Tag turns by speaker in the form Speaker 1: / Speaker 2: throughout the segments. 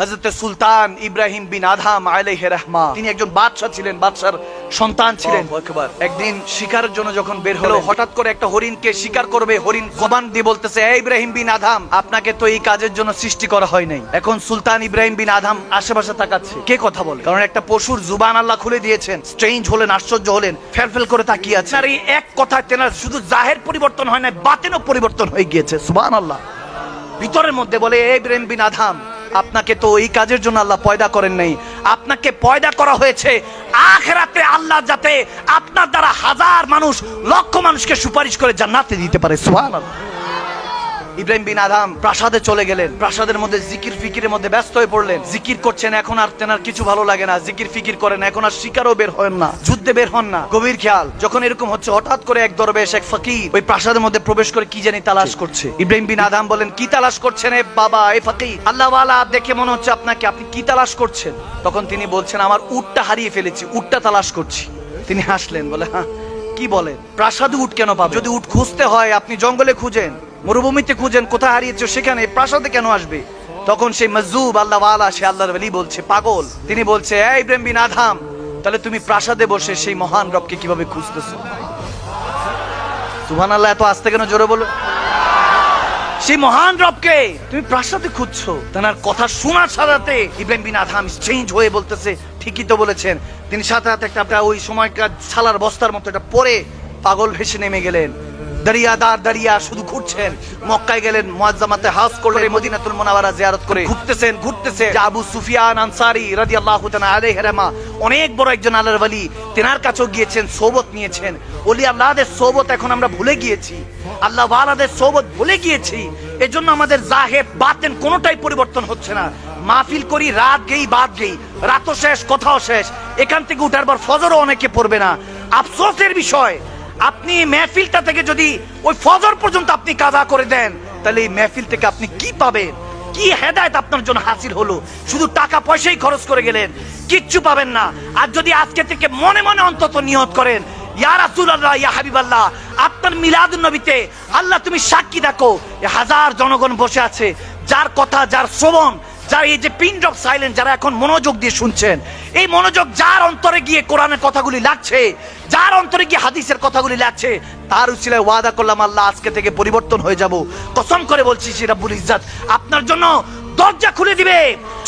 Speaker 1: হজরত সুলতান ইব্রাহিম বিন আধাম আলাইহ রহমা তিনি একজন বাদশাহ ছিলেন বাদশার সন্তান ছিলেন। একদিন শিকারের জন্য যখন বের হলো হঠাৎ করে একটা হরিণকে শিকার করবে হরিণ জবান দিয়ে বলতেছে "এ ইব্রাহিম বিন আধাম আপনাকে তো এই কাজের জন্য সৃষ্টি করা হয় নাই। এখন সুলতান ইব্রাহিম বিন আধাম আশেপাশে তাকাচ্ছে। কে কথা বলে? কারণ একটা পশুর জুবান আল্লাহ খুলে দিয়েছেন। স্ট্রেঞ্জ হলেন আশ্চর্য হলেন ফেলফেল করে তাকিয়ে আছে। আর এই এক কথায় তেনার শুধু জাহের পরিবর্তন হয় না বাতেনও পরিবর্তন হয়ে গিয়েছে সুবান আল্লাহ ভিতরের মধ্যে বলে ইব্রাহিম বিন আধাম আপনাকে তো এই কাজের জন্য আল্লাহ পয়দা করেন নাই। আপনাকে পয়দা করা হয়েছে। আখেরাতে আল্লাহ যাতে আপনার দ্বারা হাজার মানুষ, লক্ষ মানুষকে সুপারিশ করে জান্নাতে দিতে পারে। সুবহানাল্লাহ। ইব্রাহিম বিন আদাম প্রাসাদে চলে গেলেন। প্রাসাদের মধ্যে জিকির ফিকিরের মধ্যে ব্যস্ত হয়ে পড়লেন। জিকির করছেন, এখন আর তেনার কিছু ভালো লাগে না। জিকির ফিকির করেন, এখন আর শিকারও বের হন না। যুদ্ধে বের হন না। গভীর খেয়াল, যখন এরকম হচ্ছে, হঠাৎ করে এক দরবেশ এক ফকির ওই প্রাসাদের মধ্যে প্রবেশ করে কি জানি তালাশ করছে। ইব্রাহিম বিন আদাম বলেন কি তালাশ করছেন এ বাবা, এ ফকির? আল্লাহ দেখে মনে হচ্ছে আপনাকে, আপনি কি তালাশ করছেন? তখন তিনি বলছেন, আমার উটটা হারিয়ে ফেলেছি, উটটা তালাশ করছি। তিনি হাসলেন, বলে হ্যাঁ কি বলেন? প্রাসাদ উট কেন পাবে যদি উট খুঁজতে হয়, আপনি জঙ্গলে খুঁজেন। মরুভূমিতে খুঁজেন, কোথায় হারিয়েছে সেখানে, প্রাসাদে কেন আসবে? তখন সেই মজুব আল্লাহ ওয়ালা, সে আল্লাহর বলি বলছে, পাগল। তিনি বলছে, এই ইব্রাহিম বিন আধাম তাহলে তুমি প্রাসাদে বসে সেই মহান রবকে কীভাবে খুঁজতেছো? সুবহান আল্লাহ এত আসতে কেন জোরে বলো? সেই মহান রবকে তুমি প্রাসাদে খুঁজছো। তেনার কথা শোনার সাথে ইব্রাহিম বিন আধাম চেঞ্জ হয়ে বলতেছে, ঠিকই তো বলেছেন। তিনি সাথে সাথে একটা একটা ওই সময়কার ছালার বস্তার মতো এটা পরে পাগল ভেসে নেমে গেলেন। দারিয়াদার দারিয়া শুধু ঘুরছেন। মক্কায় গেলেন মুআজ্জামাতে হাজ করলেন মদিনাতুল মুনাওয়ারা জিয়ারত করে। ঘুরতেছেন ঘুরতেছে যে আবু সুফিয়ান আনসারী রাদিয়াল্লাহু তাআলা আলাইহি রাহমা অনেক বড় একজন আল্লাহর ওলি তেনার কাছেও গিয়েছেন সোবত নিয়েছেন। ওলি আল্লাহদের সোবত এখন আমরা ভুলে গিয়েছি। আল্লাহ ওয়ালাদের সোবত ভুলে গিয়েছি। এজন্য আমাদের জাহের বাতেন কোনোটাই পরিবর্তন হচ্ছে না। মাহফিল করি রাত গেই বাদ গেই। রাতও শেষ কথাও শেষ। এখান থেকে উঠার পর ফজরও অনেকে পড়বে না। আফসোসের বিষয় আপনি মেহফিলটা থেকে যদি ওই ফজর পর্যন্ত আপনি কাজা করে দেন, তাহলে এই মেহফিল থেকে আপনি কি পাবেন? কি হেদায়ত আপনার জন্য হাসিল হলো? শুধু টাকা পয়সাই খরচ করে গেলেন, কিচ্ছু পাবেন না। আর যদি আজকে থেকে মনে মনে অন্তত নিয়ত করেন, ইয়া রাসূলুল্লাহ, ইয়া হাবিবাল্লাহ, আপনার মিলাদুন নবীতে আল্লাহ তুমি সাক্ষী দেখো হাজার জনগণ বসে আছে, যার কথা, যার শ্রবণ যার এই যে পিন ড্রপ সাইলেন্ট যারা এখন মনোযোগ দিয়ে শুনছেন, এই মনোযোগ যার অন্তরে গিয়ে কোরআনের কথাগুলি লাগছে, যার অন্তরে গিয়ে হাদিসের কথাগুলি লাগছে, তার উচিলায় ওয়াদা করলাম, আল্লাহ আজকে থেকে পরিবর্তন হয়ে যাব। কসম করে বলছি, সে রাব্বুল ইজ্জাত, আপনার জন্য দরজা খুলে দিবে।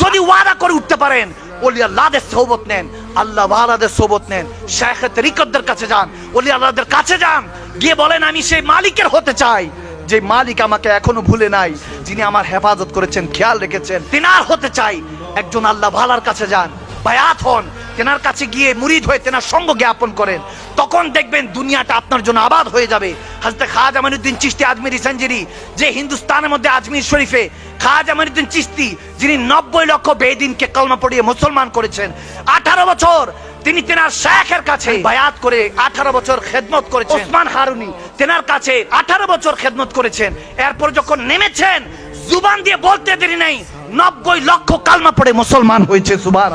Speaker 1: যদি ওয়াদা করে উঠতে পারেন ওলি আল্লাহদের সোবত নেন, আল্লাহ ওয়ালাদের সোবত নেন শেখ তরিকতদের কাছে যান ওলি আল্লাহদের কাছে যান, গিয়ে বলেন, আমি সেই মালিকের হতে চাই। যে মালিক আমাকে এখনও ভুলে নাই, যিনি আমার হেফাজত করেছেন, খেয়াল রেখেছেন, তিনার হতে চাই। একজন আল্লাহ ভালার কাছে যান, বায়াত হন। তেনার কাছে গিয়ে মুরিদ হয়ে তেনার সঙ্গ জ্ঞাপন করেন। তখন দেখবেন দুনিয়াটা আপনার জন্য আবাদ হয়ে যাবে। হাজরত খাজ আমানুদ্দিন চিস্তি আজমিরি সঞ্জিরি, যে হিন্দুস্তানের মধ্যে আজমির শরীফে খাজ আমানুদ্দিন চিস্তি যিনি নব্বই লক্ষ বেদিনকে কলমা পড়িয়ে মুসলমান করেছেন। আঠারো বছর তিনি তেনার শেখের কাছে বায়াত করে আঠারো বছর খেদমত করেছেন। ওসমান হারুনি তেনার কাছে আঠারো বছর খেদমত করেছেন। এরপর যখন নেমেছেন, জুবান দিয়ে বলতে দেরি নাই, নব্বই লক্ষ কালমা পড়ে মুসলমান হয়েছে সুবান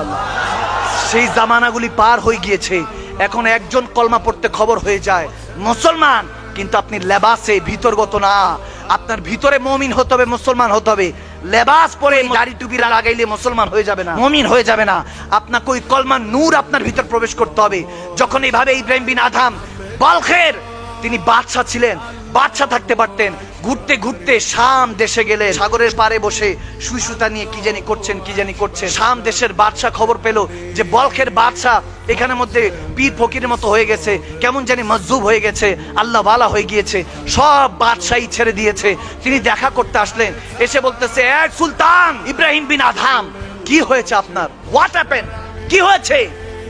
Speaker 1: সেই জামানাগুলি পার হয়ে গিয়েছে। এখন একজন কলমা পড়তে খবর হয়ে যায়। মুসলমান, কিন্তু আপনি লেবাসে ভিতরগত না। আপনার ভিতরে মমিন হতে হবে, মুসলমান হতে হবে। লেবাস পরে দাড়ি টুপি লাগাইলে মুসলমান হয়ে যাবে না। মমিন হয়ে যাবে না। আপনাকে ওই কলমা নূর আপনার ভিতর প্রবেশ করতে হবে। যখন এইভাবে ইব্রাহিম বিন আধাম বালখের তিনি বাদশাহ ছিলেন। বাদশাহ থাকতে পারতেন। ঘুরতে ঘুরতে শাম দেশে গেলে সাগরের পারে বসে সুই সুতা নিয়ে কি জানি করছেন, কি জানি করছেন। শাম দেশের বাদশাহ খবর পেল যে, বলখের বাদশাহ এখানের মধ্যে পীর ফকিরের মতো হয়ে গেছে। কেমন জানি মজজুব হয়ে গেছে, আল্লাহ বালা হয়ে গিয়েছে। সব বাদশাহী ছেড়ে দিয়েছে। তিনি দেখা করতে আসলেন। এসে বলতেছে, এক সুলতান ইব্রাহিম বিন আধাম কি হয়েছে আপনার? হোয়াট হ্যাপেন কি হয়েছে?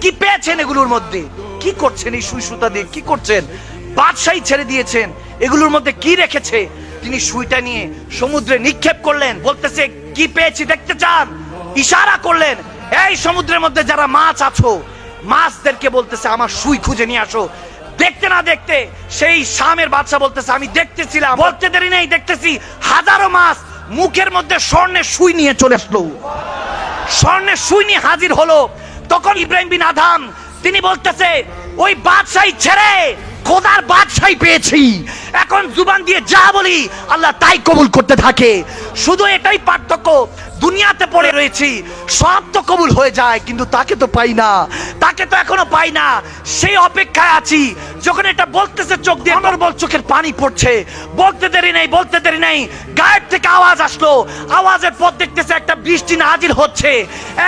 Speaker 1: কি পেয়েছেন এগুলোর মধ্যে? কি করছেন এই সুই সুতা দিয়ে? কি করছেন? বাদশাহী ছেড়ে দিয়েছেন। এগুলোর মধ্যে কি রেখেছে? তিনি সুইটা নিয়ে সমুদ্রে নিক্ষেপ করলেন, বলতেছে, কি পেয়েছি দেখতে চান? ইশারা করলেন, এই সমুদ্রের মধ্যে যারা মাছ আছো, মাছদেরকে বলতেছে, আমার সুই খুঁজে নিয়ে আসো। দেখতে না দেখতে সেই শামের বাদশা বলতেছে, আমি দেখতেছিলাম। বলতে দেরি নেই, দেখতেছি হাজারো মাছ মুখের মধ্যে স্বর্ণের সুই নিয়ে চলে আসলো। স্বর্ণের সুই নিয়ে হাজির হলো। তখন ইব্রাহিম বিন আধাম তিনি বলতেছে, ওই বাদশাহী ছেড়ে খোদার বাদশাহী পেয়েছি। এখন জুবান দিয়ে যা বলি, আল্লাহ তাই কবুল করতে থাকে। শুধু এটাই পার্থক্য, দুনিয়াতে পড়ে রয়েছি, সব তো কবুল হয়ে যায়, কিন্তু তাকে তো পাই না। তাকে তো এখনও পাই না। সেই অপেক্ষায় আছি যখন এটা বলতেছে চোখ দিয়ে অনর্বল চোখের পানি পড়ছে। বলতে দেরি নেই বলতে দেরি নেই। গায়েব থেকে আওয়াজ আসলো। আওয়াজের পর দেখতেছে একটা বৃষ্টি নাজির হচ্ছে।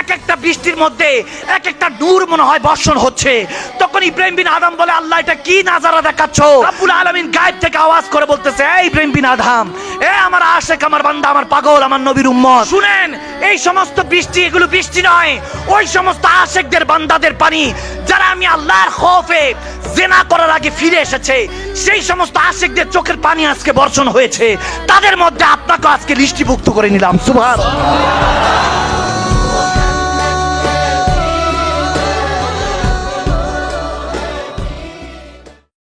Speaker 1: এক একটা বৃষ্টির মধ্যে এক একটা নূর মনে হয় বর্ষণ হচ্ছে। তখন ইব্রাহিম বিন আদম বলে আল্লাহ এটা কি নাজারা দেখাচ্ছ? রাব্বুল আলামিন গায়েব থেকে আওয়াজ করে বলতেছে এই ইব্রাহিম বিন আদম এ আমার আশেক আমার বান্দা আমার পাগল আমার নবীর উম্মত। শুনেন এই সমস্ত বৃষ্টি এগুলো বৃষ্টি নয়। ওই সমস্ত আশেকদের, বান্দাদের পানি, যারা আমি আল্লাহর খৌফে জেনা করার আগে ফিরে এসেছে, সেই সমস্ত আশেকদের চোখের পানি আজকে বর্ষণ হয়েছে। তাদের মধ্যে আপনাকে আজকে লিষ্টিভুক্ত করে নিলাম। সুভাষ